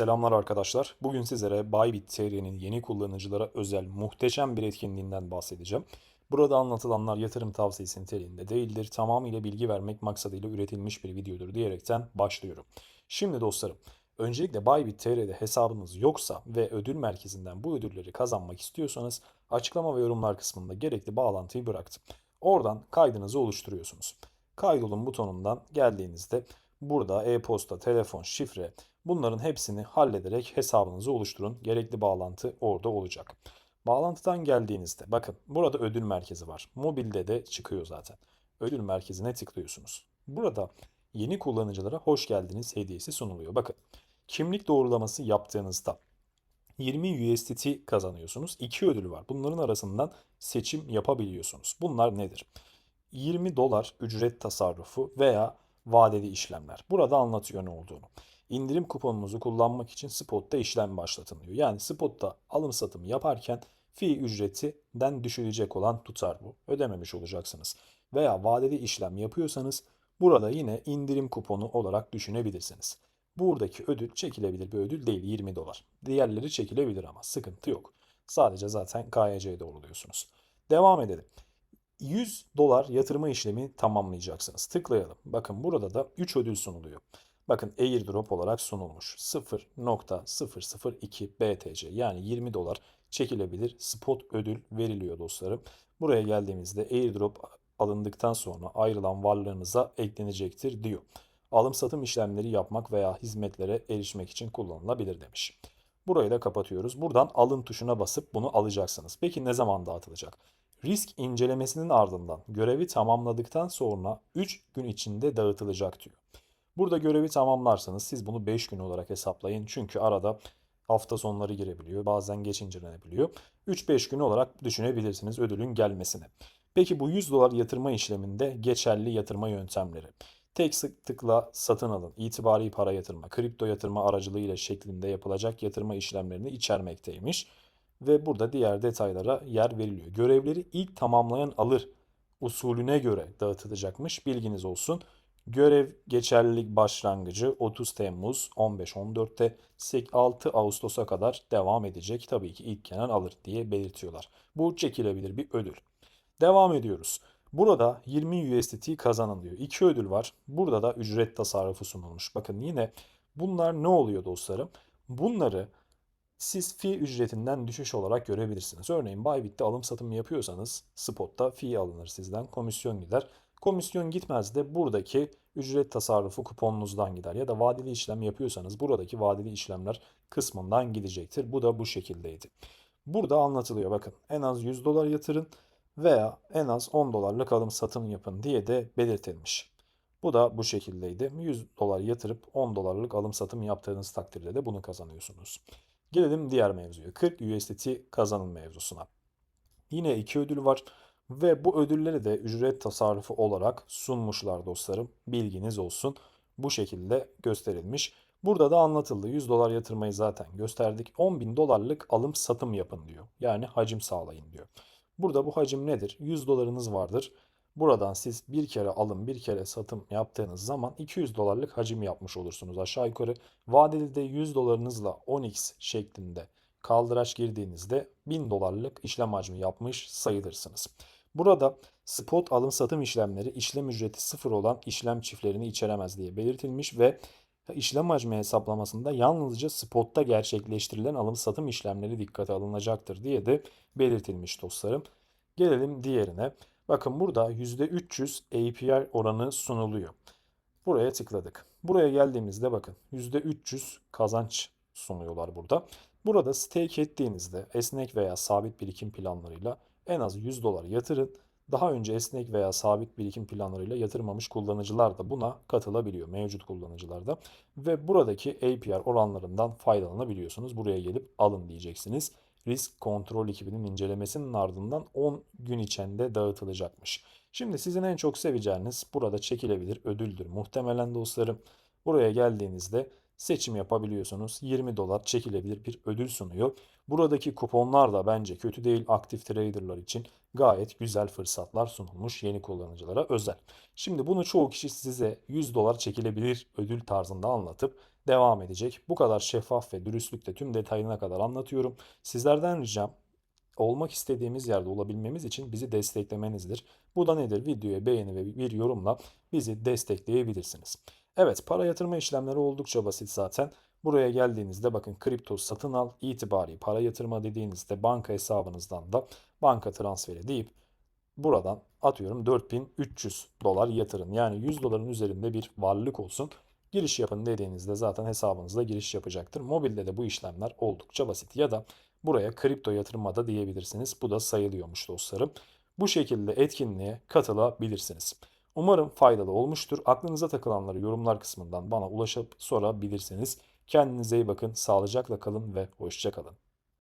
Selamlar arkadaşlar. Bugün sizlere Bybit TR'nin yeni kullanıcılara özel muhteşem bir etkinliğinden bahsedeceğim. Burada anlatılanlar yatırım tavsiyesi niteliğinde değildir. Tamamıyla bilgi vermek maksadıyla üretilmiş bir videodur diyerekten başlıyorum. Şimdi dostlarım, öncelikle Bybit TR'de hesabınız yoksa ve ödül merkezinden bu ödülleri kazanmak istiyorsanız açıklama ve yorumlar kısmında gerekli bağlantıyı bıraktım. Oradan kaydınızı oluşturuyorsunuz. Kaydolun butonundan geldiğinizde burada e-posta, telefon, şifre bunların hepsini hallederek hesabınızı oluşturun. Gerekli bağlantı orada olacak. Bağlantıdan geldiğinizde bakın burada ödül merkezi var. Mobilde de çıkıyor zaten. Ödül merkezine tıklıyorsunuz. Burada yeni kullanıcılara hoş geldiniz hediyesi sunuluyor. Bakın kimlik doğrulaması yaptığınızda 20 USDT kazanıyorsunuz. İki ödül var. Bunların arasından seçim yapabiliyorsunuz. Bunlar nedir? 20 dolar ücret tasarrufu veya vadeli işlemler. Burada anlatıyor ne olduğunu. İndirim kuponunuzu kullanmak için spotta işlem başlatın diyor. Yani spotta alım satım yaparken fi ücretinden düşülecek olan tutar bu. Ödememiş olacaksınız. Veya vadeli işlem yapıyorsanız burada yine indirim kuponu olarak düşünebilirsiniz. Buradaki ödül çekilebilir bir ödül değil 20 dolar. Diğerleri çekilebilir ama sıkıntı yok. Sadece zaten KYC'ye doğruluyorsunuz. Devam edelim. 100 dolar yatırma işlemi tamamlayacaksınız. Tıklayalım. Bakın burada da 3 ödül sunuluyor. Bakın airdrop olarak sunulmuş. 0.002 BTC yani 20 dolar çekilebilir spot ödül veriliyor dostlarım. Buraya geldiğimizde airdrop alındıktan sonra ayrılan varlığınıza eklenecektir diyor. Alım satım işlemleri yapmak veya hizmetlere erişmek için kullanılabilir demiş. Burayı da kapatıyoruz. Buradan alın tuşuna basıp bunu alacaksınız. Peki ne zaman dağıtılacak? Risk incelemesinin ardından görevi tamamladıktan sonra 3 gün içinde dağıtılacak diyor. Burada görevi tamamlarsanız siz bunu 5 gün olarak hesaplayın. Çünkü arada hafta sonları girebiliyor. Bazen geç incelenebiliyor. 3-5 gün olarak düşünebilirsiniz ödülün gelmesini. Peki bu 100 dolar yatırma işleminde geçerli yatırma yöntemleri. Tek sık tıkla satın alın, itibari para yatırma, kripto yatırma aracılığıyla şeklinde yapılacak yatırma işlemlerini içermekteymiş. Ve burada diğer detaylara yer veriliyor. Görevleri ilk tamamlayan alır usulüne göre dağıtılacakmış. Bilginiz olsun. Görev geçerlilik başlangıcı 30 Temmuz 15-14'te 6 Ağustos'a kadar devam edecek. Tabii ki ilk gelen alır diye belirtiyorlar. Bu çekilebilir bir ödül. Devam ediyoruz. Burada 20 USDT kazanın diyor. İki ödül var. Burada da ücret tasarrufu sunulmuş. Bakın yine bunlar ne oluyor dostlarım? Bunları siz fi ücretinden düşüş olarak görebilirsiniz. Örneğin Bybit'te alım satım yapıyorsanız spotta fi alınır sizden, komisyon gider. Komisyon gitmez de buradaki ücret tasarrufu kuponunuzdan gider. Ya da vadeli işlem yapıyorsanız buradaki vadeli işlemler kısmından gidecektir. Bu da bu şekildeydi. Burada anlatılıyor bakın en az 100 dolar yatırın veya en az 10 dolarlık alım satım yapın diye de belirtilmiş. Bu da bu şekildeydi. 100 dolar yatırıp 10 dolarlık alım satım yaptığınız takdirde de bunu kazanıyorsunuz. Gelelim diğer mevzuya. 40 USDT kazanın mevzusuna. Yine iki ödül var ve bu ödülleri de ücret tasarrufu olarak sunmuşlar dostlarım. Bilginiz olsun. Bu şekilde gösterilmiş. Burada da anlatıldı. 100 dolar yatırmayı zaten gösterdik. 10 bin dolarlık alım satım yapın diyor. Yani hacim sağlayın diyor. Burada bu hacim nedir? 100 dolarınız vardır. Buradan siz bir kere alım bir kere satım yaptığınız zaman 200 dolarlık hacim yapmış olursunuz aşağı yukarı. Vadeli de 100 dolarınızla 10x şeklinde kaldıraç girdiğinizde 1000 dolarlık işlem hacmi yapmış sayılırsınız. Burada spot alım satım işlemleri işlem ücreti sıfır olan işlem çiftlerini içeremez diye belirtilmiş ve işlem hacmi hesaplamasında yalnızca spotta gerçekleştirilen alım satım işlemleri dikkate alınacaktır diye de belirtilmiş dostlarım. Gelelim diğerine. Bakın burada %300 APR oranı sunuluyor. Buraya tıkladık. Buraya geldiğimizde bakın %300 kazanç sunuyorlar burada. Burada stake ettiğinizde esnek veya sabit birikim planlarıyla en az 100 dolar yatırın. Daha önce esnek veya sabit birikim planlarıyla yatırmamış kullanıcılar da buna katılabiliyor. Mevcut kullanıcılar da. Ve buradaki APR oranlarından faydalanabiliyorsunuz. Buraya gelip alın diyeceksiniz risk kontrol ekibinin incelemesinin ardından 10 gün içinde dağıtılacakmış. Şimdi sizin en çok seveceğiniz burada çekilebilir ödüldür. Muhtemelen dostlarım buraya geldiğinizde seçim yapabiliyorsunuz. 20 dolar çekilebilir bir ödül sunuyor. Buradaki kuponlar da bence kötü değil. Aktif traderlar için gayet güzel fırsatlar sunulmuş yeni kullanıcılara özel. Şimdi bunu çoğu kişi size 100 dolar çekilebilir ödül tarzında anlatıp devam edecek. Bu kadar şeffaf ve dürüstlükte tüm detayına kadar anlatıyorum. Sizlerden ricam olmak istediğimiz yerde olabilmemiz için bizi desteklemenizdir. Bu da nedir? Videoya beğeni ve bir yorumla bizi destekleyebilirsiniz. Evet para yatırma işlemleri oldukça basit zaten. Buraya geldiğinizde bakın kripto satın al itibari para yatırma dediğinizde banka hesabınızdan da banka transferi deyip buradan atıyorum 4300 dolar yatırın. Yani 100 doların üzerinde bir varlık olsun. Giriş yapın dediğinizde zaten hesabınızda giriş yapacaktır. Mobilde de bu işlemler oldukça basit. Ya da buraya kripto yatırma da diyebilirsiniz. Bu da sayılıyormuş dostlarım. Bu şekilde etkinliğe katılabilirsiniz. Umarım faydalı olmuştur. Aklınıza takılanları yorumlar kısmından bana ulaşıp sorabilirsiniz. Kendinize iyi bakın, sağlıcakla kalın ve hoşça kalın.